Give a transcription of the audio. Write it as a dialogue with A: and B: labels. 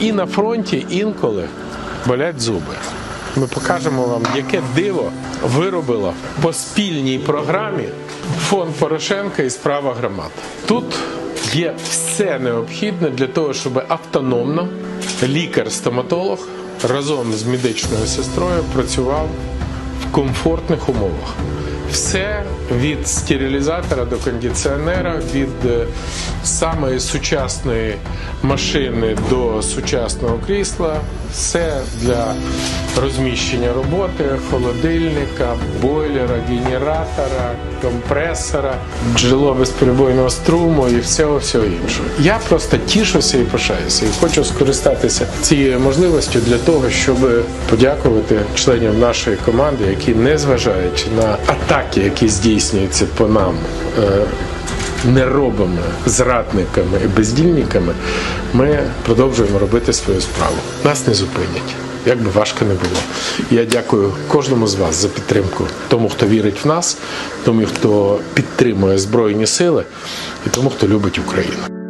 A: І на фронті інколи болять зуби. Ми покажемо вам, яке диво виробила по спільній програмі фонд Порошенка і справа громад. Тут є все необхідне для того, щоб автономно лікар-стоматолог разом з медичною сестрою працював в комфортних умовах. Все від стерилізатора до кондиціонера, від е, самої сучасної машини до сучасного крісла, все для розміщення роботи, холодильника, бойлера, генератора, компресора, джерело безперебойного струму і всього всього іншого. Я просто тішуся і пишаюся, і хочу скористатися цією можливістю для того, щоб подякувати членів нашої команди, які не зважаючи на атаки, які здійснюються по нам. Е, Неробами, зрадниками і бездільниками ми продовжуємо робити свою справу. Нас не зупинять, як би важко не було. Я дякую кожному з вас за підтримку, тому хто вірить в нас, тому хто підтримує Збройні Сили і тому, хто любить Україну.